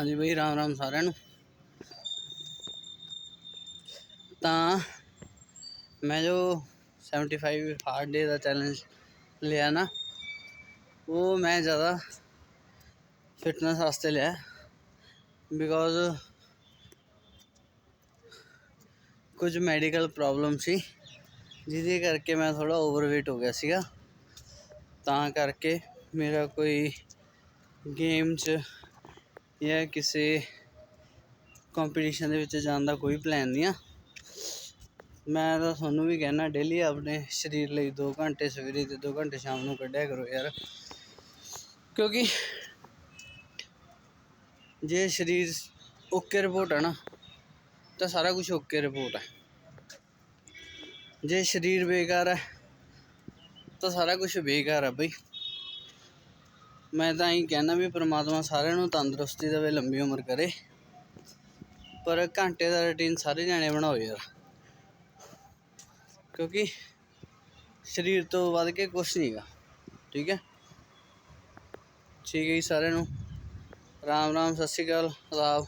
ਹਾਂਜੀ ਬਈ, ਰਾਮ ਰਾਮ ਸਾਰਿਆਂ ਨੂੰ। ਤਾਂ ਮੈਂ ਜੋ 75 ਹਾਰਡ ਡੇ ਦਾ ਚੈਲੰਜ ਲਿਆ ਨਾ, ਉਹ ਮੈਂ ਜ਼ਿਆਦਾ ਫਿਟਨੈਸ ਵਾਸਤੇ ਲਿਆ। ਬਿਕੋਜ਼ ਕੁਝ ਮੈਡੀਕਲ ਪ੍ਰੋਬਲਮ ਸੀ, ਜਿਹਦੇ ਕਰਕੇ ਮੈਂ ਥੋੜਾ ਓਵਰਵੇਟ ਹੋ ਗਿਆ ਸੀਗਾ। ਤਾਂ ਕਰਕੇ ਮੇਰਾ ਕੋਈ ਗੇਮ 'ਚ ਜਾਂ ਕਿਸੇ ਕੰਪੀਟੀਸ਼ਨ ਦੇ ਵਿੱਚ ਜਾਣ ਦਾ ਕੋਈ ਪਲਾਨ ਨਹੀਂ ਆ। ਮੈਂ ਤਾਂ ਤੁਹਾਨੂੰ ਵੀ ਕਹਿਣਾ ਡੇਲੀ ਆਪਣੇ ਸਰੀਰ ਲਈ 2 ਘੰਟੇ ਸਵੇਰੇ ਤੇ 2 ਘੰਟੇ ਸ਼ਾਮ ਨੂੰ ਕੱਢਿਆ ਕਰੋ ਯਾਰ। ਕਿਉਂਕਿ ਜੇ ਸਰੀਰ ਓਕੇ ਰਿਪੋਰਟ ਹੈ ਨਾ, ਤਾਂ ਸਾਰਾ ਕੁਝ ਓਕੇ ਰਿਪੋਰਟ ਹੈ ਜੇ ਸਰੀਰ ਬੇਕਾਰ ਹੈ ਤਾਂ ਸਾਰਾ ਕੁਝ ਬੇਕਾਰ ਹੈ ਬਈ। ਮੈਂ ਤਾਂ ਇਹੀ ਕਹਿਣਾ ਵੀ ਪਰਮਾਤਮਾ ਸਾਰਿਆਂ ਨੂੰ ਤੰਦਰੁਸਤੀ ਦੇਵੇ, ਲੰਬੀ ਉਮਰ ਕਰੇ। ਪਰ ਘੰਟੇ ਦਾ ਰੁਟੀਨ ਸਾਰੇ ਜਾਣੇ ਬਣਾਓ ਯਾਰ। ਕਿਉਂਕਿ ਸਰੀਰ ਤੋਂ ਵੱਧ ਕੇ ਕੁਝ ਨਹੀਂਗਾ ਠੀਕ ਹੈ? ਠੀਕ ਹੈ ਜੀ ਸਾਰਿਆਂ ਨੂੰ। ਰਾਮ ਰਾਮ ਸਤਿ ਸ਼੍ਰੀ ਅਕਾਲ। ਆਦਾਬ।